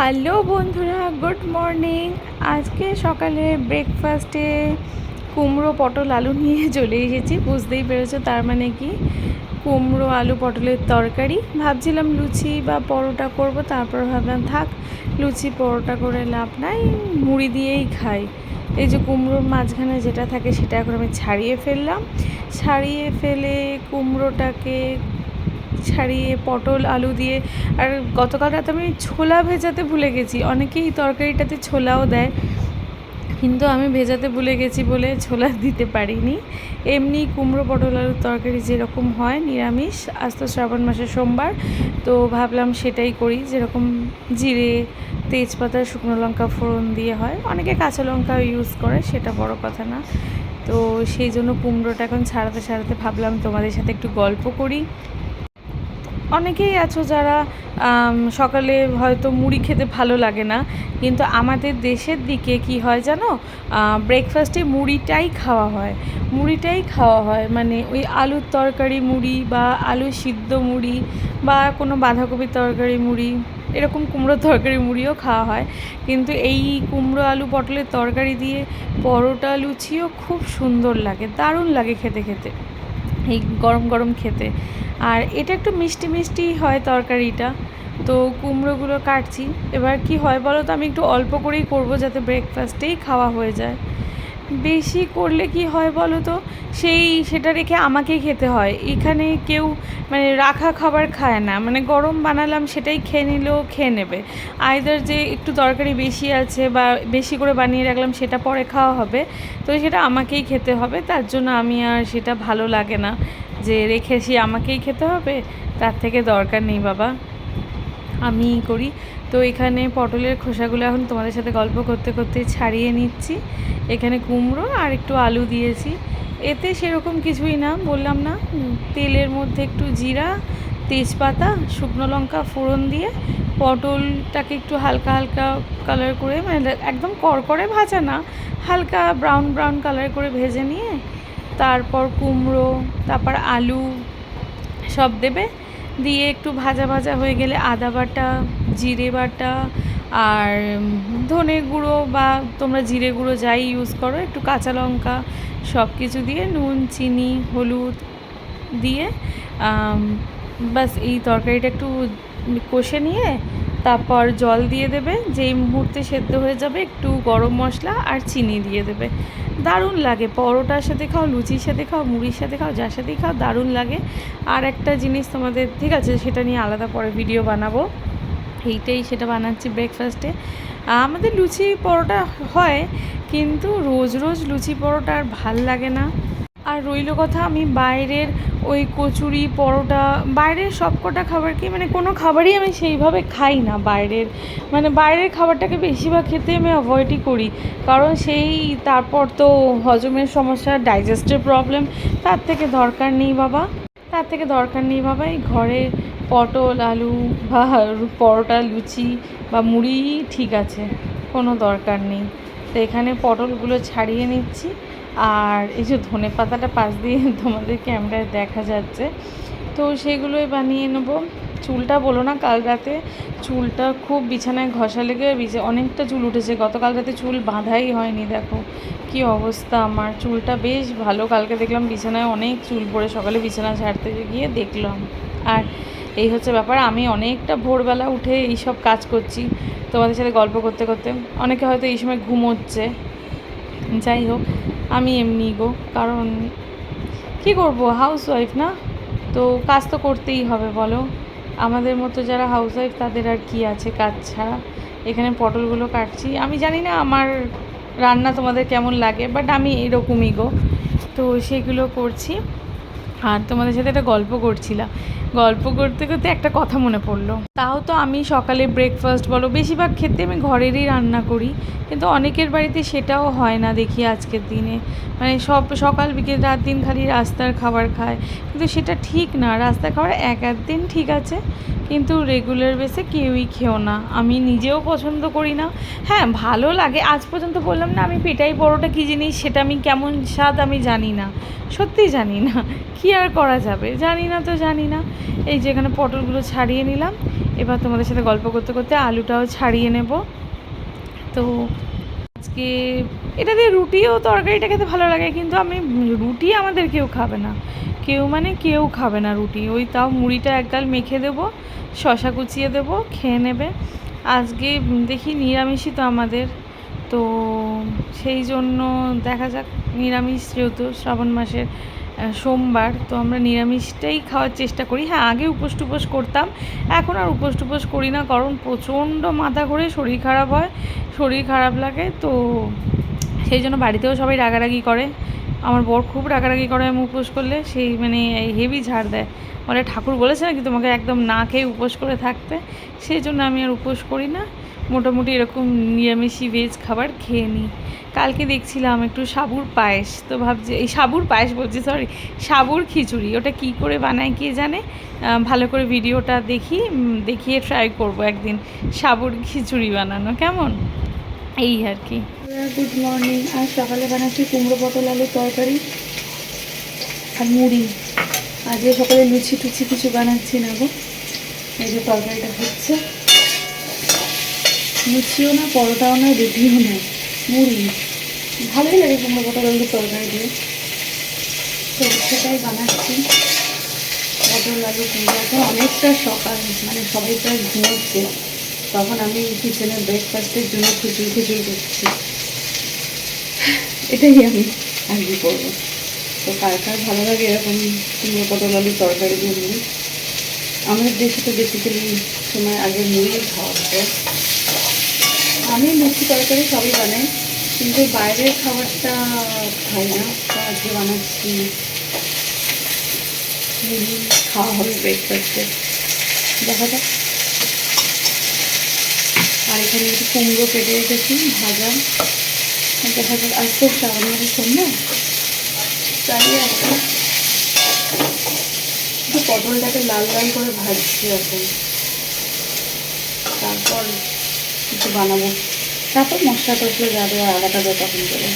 Hello বন্ধুরা, good morning. আজকে সকালে ব্রেকফাস্টে কুমড়ো, পটল, আলু নিয়ে চলে এসেছি, বুঝতেই পেরেছ তার মানে কি? কুমড়ো, আলু, পটলের তরকারি। ভাবছিলাম লুচি বা পরোটা করব, তারপর ভাবলাম থাক, লুচি, পরোটা করে লাভ নাই, মুড়ি দিয়েই খাই। এই যে কুমড়োর মাঝখানে যেটা থাকে সেটা এখন আমি ছাড়িয়ে ফেললাম। ছাড়িয়ে ফেলে কুমড়োটাকে ছাড়িয়ে, পটল, আলু দিয়ে। আর গতকাল রাতে আমি ছোলা ভেজাতে ভুলে গেছি। অনেকেই তরকারিটাতে ছোলাও দেয়। কিন্তু আমি ভেজাতে ভুলে গেছি বলে ছোলা দিতে পারিনি। এমনি কুমড়ো, পটল, আলুর তরকারি যেরকম হয়, নিরামিষ, আজ তো শ্রাবণ মাসের সোমবার। তো ভাবলাম সেটাই করি। যেরকম জিরে, তেজপাতা, শুকনো লঙ্কা ফোড়ন দিয়ে হয়। অনেকে কাঁচা লঙ্কা ইউজ করে, সেটা বড় কথা না। তো সেই জন্য কুমড়োটা এখন ছাড়াতে ছাড়াতে ভাবলাম তোমাদের সাথে একটু গল্প করি। অনেকেই আছো যারা সকালে হয়তো মুড়ি খেতে ভালো লাগে না, কিন্তু আমাদের দেশের দিকে কি হয় জানো? ব্রেকফাস্টে মুড়িটাই খাওয়া হয়। মুড়িটাই খাওয়া হয় মানে ওই আলুর তরকারি মুড়ি বা আলু সিদ্ধ মুড়ি বা কোনো বাঁধাকপির তরকারি মুড়ি, এরকম কুমড়ো তরকারি মুড়িও খাওয়া হয়। কিন্তু এই কুমড়ো আলু পটলের তরকারি দিয়ে পরোটা লুচিও খুব সুন্দর লাগে, দারুণ লাগে খেতে খেতে। এই গরম গরম খেতে। আর এটা একটু মিষ্টি মিষ্টি হয় তরকারিটা। তো কুমড়োগুলো কাটছি। এবার কি হয় বলো তো আমি একটু অল্প করেই করব যাতে ব্রেকফাস্টেই খাওয়া হয়ে যায়। বেশি করলে কি হয় বলো তো? সেই সেটা রেখে আমাকেই খেতে হয়। এখানে কেউ মানে রাখা খাবার খায় না। মানে গরম বানালাম সেটাই খেয়ে নিলেও খেয়ে নেবে। আইদার যে একটু তরকারি বেশি আছে বা বেশি করে বানিয়ে রাখলাম সেটা পরে খাওয়া হবে। তো সেটা আমাকেই খেতে হবে। তার জন্য আমি আর সেটা ভালো লাগে না যে রেখেছি আমাকেই খেতে হবে। তার থেকে দরকার নেই বাবা। আমিই করি। তো এখানে পটলের খোসাগুলো এখন তোমাদের সাথে গল্প করতে করতে ছাড়িয়ে নিচ্ছি। এখানে কুমড়ো আর একটু আলু দিয়েছি। এতে সেরকম কিছুই না, বললাম না। তেলের মধ্যে একটু জিরা, তেজপাতা, শুকনো লঙ্কা ফোড়ন দিয়ে পটলটাকে একটু হালকা হালকা কালার করে মানে একদম কড়কড়ে ভাজা না, হালকা ব্রাউন ব্রাউন কালার করে ভেজে নিয়ে তারপর কুমড়ো, তারপর আলু সব দেবে। দিয়ে একটু ভাজা ভাজা হয়ে গেলে আদা বাটা জিরে বাটা আর ধনে গুঁড়ো বা তোমরা জিরে গুঁড়ো যাই ইউজ করো, একটু কাঁচা লঙ্কা সব কিছু দিয়ে, নুন, চিনি, হলুদ দিয়ে বাস এই তরকারিটা একটু কষে নিয়ে তারপর জল দিয়ে দেবে, যেই মুহূর্তে সেদ্ধ হয়ে যাবে একটু গরম মশলা আর চিনি দিয়ে দেবে। দারুণ লাগে, পরোটার সাথে খাও, লুচির সাথে খাও, মুড়ির সাথে খাও, যার সাথেই খাও, দারুণ লাগে। আর একটা জিনিস তোমাদের, ঠিক আছে, সেটা নিয়ে আলাদা পরে ভিডিও বানাবো। এইটাই সেটা বানাচ্ছি ব্রেকফাস্টে আমাদের লুচি পরোটা হয়, কিন্তু রোজ রোজ লুচি পরোটা আর ভালো লাগে না। আর রইল কথা আমি বাইরের ওই কচুরি পরোটা, বাইরের সব কটা খাবারকে মানে কোনো খাবারই আমি সেইভাবে খাই না বাইরের। মানে বাইরের খাবারটাকে বেশিরভাগ খেতে আমি অ্যাভয়েডই করি। কারণ সেই, তারপর তো হজমের সমস্যা ডাইজেস্টের প্রবলেম তার থেকে দরকার নেই বাবা। তার থেকে দরকার নেই বাবা, এই ঘরে পটল, আলু বা পরোটা, লুচি বা মুড়ি ঠিক আছে, কোনো দরকার নেই। তো এখানে পটলগুলো ছাড়িয়ে নিচ্ছি। আর এই যে ধনে পাতাটা পাশ দিয়ে তোমাদের ক্যামেরায় দেখা যাচ্ছে, তো সেগুলোই বানিয়ে নেব। চুলটা বলো না কাল রাতে, চুলটা খুব বিছানায় ঘষা লেগে অনেকটা চুল উঠেছে। গতকাল রাতে চুল বাঁধাই হয়নি, দেখো। কি অবস্থা আমার, চুলটা বেশ ভালো। কালকে দেখলাম বিছানায় অনেক চুল পড়ে, সকালে বিছানা ছাড়তে গিয়ে দেখলাম। আর এই হচ্ছে ব্যাপার। আমি অনেকটা ভোরবেলা উঠে এইসব কাজ করছি। তোমাদের সাথে গল্প করতে করতে। অনেকে হয়তো এই সময় ঘুমোচ্ছে। যাই হোক, আমি এমনি গো। কারণ কি করব? হাউস ওয়াইফ না? তো কাজ তো করতেই হবে, বলো। আমাদের মতো যারা হাউস ওয়াইফ তাদের আর কি আছে কাজ ছাড়া? এখানে পটলগুলো কাটছি। আমি জানি না আমার রান্না তোমাদের কেমন লাগে বাট আমি এরকমই গো। তো সেগুলো করছি। আর তোমাদের সাথে একটা গল্প করছিলাম। গল্প করতে করতে একটা কথা মনে পড়ল। তাও তো আমি সকালে ব্রেকফাস্ট বলো, বেশিরভাগ ক্ষেত্রে আমি ঘরেরই রান্না করি, কিন্তু অনেকের বাড়িতে সেটাও হয় না দেখি আজকের দিনে। মানে সব, সকাল বিকেল রাত দিন খালি রাস্তার খাবার খায়, কিন্তু সেটা ঠিক না। রাস্তার খাবার এক এক দিন ঠিক আছে কিন্তু রেগুলার বেসে কেউই খেও না। আমি নিজেও পছন্দ করি না। হ্যাঁ ভালো লাগে। আজ পর্যন্ত বললাম না, আমি পেটাই পরোটা কী জিনিস, সেটা আমি কেমন স্বাদ আমি জানি না। সত্যি জানি না। কী আর করা যাবে? জানি না তো জানি না। এই যেখানে পটলগুলো ছাড়িয়ে নিলাম। এবার তোমাদের সাথে গল্প করতে করতে আলুটাও ছাড়িয়ে নেব। তো আজকে এটা দিয়ে রুটিও তরকারিটা খেতে ভালো লাগে, কিন্তু আমি রুটি আমাদের কেউ খাবে না। কেউ মানে কেউ খাবে না রুটি। ওই তাও মুড়িটা একগাল মেখে দেবো, শশা কুচিয়ে দেবো, খেয়ে নেবে। আজকে দেখি নিরামিষই তো আমাদের। তো সেই জন্য দেখা যাক, নিরামিষ যেহেতু শ্রাবণ মাসের সোমবার, তো আমরা নিরামিষটাই খাওয়ার চেষ্টা করি। হ্যাঁ আগে উপোস টুপোস করতাম, এখন আর উপোস টুপোস করি না, কারণ প্রচণ্ড মাথা ঘুরে শরীর খারাপ হয়, শরীর খারাপ লাগে, তো সেই জন্য বাড়িতেও সবাই রাগারাগি করে। আমার বর খুব রাগারাগি করে আমি উপোস করলে, সেই মানে এই হেভি ঝাড় দেয়। বলে, ঠাকুর বলেছে নাকি তোমাকে একদম না খেয়ে উপোস করে থাকতে? সেই জন্য আমি আর উপোস করি না। মোটামুটি এরকম নিরামিষই ভেজ খাবার খেয়ে নিই। কালকে দেখছিলাম একটু সাবুর পায়েস, তো ভাবছি, এই সাবুর পায়েস বলছি সরি সাবুর খিচুড়ি। ওটা কি করে বানায় কে জানে? ভালো করে ভিডিওটা দেখি দেখিয়ে ট্রাই করব একদিন সাবুর খিচুড়ি বানানো। কেমন? এই আর কি। গুড মর্নিং আজ সকালে বানাচ্ছি কুমড়ো পটল আলুর তরকারি আর মুড়ি। আজকে সকালে লুচি টুচি কিছু বানাচ্ছি না গো। এই যে তরকারিটা হচ্ছে। লুচিও না, পরোটাও না রুটিও না, মুড়ি। ভালোই লাগে কুমড়ো পটল আলুর তরকারি দিয়ে। তো সেটাই বানাচ্ছি। পটল আলু কুমড়ো। এখন অনেকটা সকাল মানে সবাই প্রায় ঘুমোচ্ছে। তখন আমি কিচেনে ব্রেকফাস্টের জন্য খিচুড়ি খিচুড়ি করছি। এটাই আমি আজকে করব? তো কার কার ভালো লাগে এরকম কুমড়ো পটল আলুর তরকারি মুড়ি আমাদের দেশে তো বেসিক্যালি সময় আগে মুড়ি খাওয়া হতো। আমি লুচি তরকারি সবই বানাই, কিন্তু বাইরের খাবারটা খাই না। তো আজকে বানাচ্ছি মুড়ি খাওয়া হবে ব্রেকফাস্টে দেখা যাক। আর এখানে একটু কুমড়ো কেটে রেখেছি, ভাজা। আর দেখা যাক আজ তো শ্রাবণ মাসের সন্ধ্যা তাই একটা একটু পটলটাকে লাল লাল করে ভাজছি এখন তারপর কিছু বানাবো তারপর মশলা টসলা যাবে আলাদা তখন করে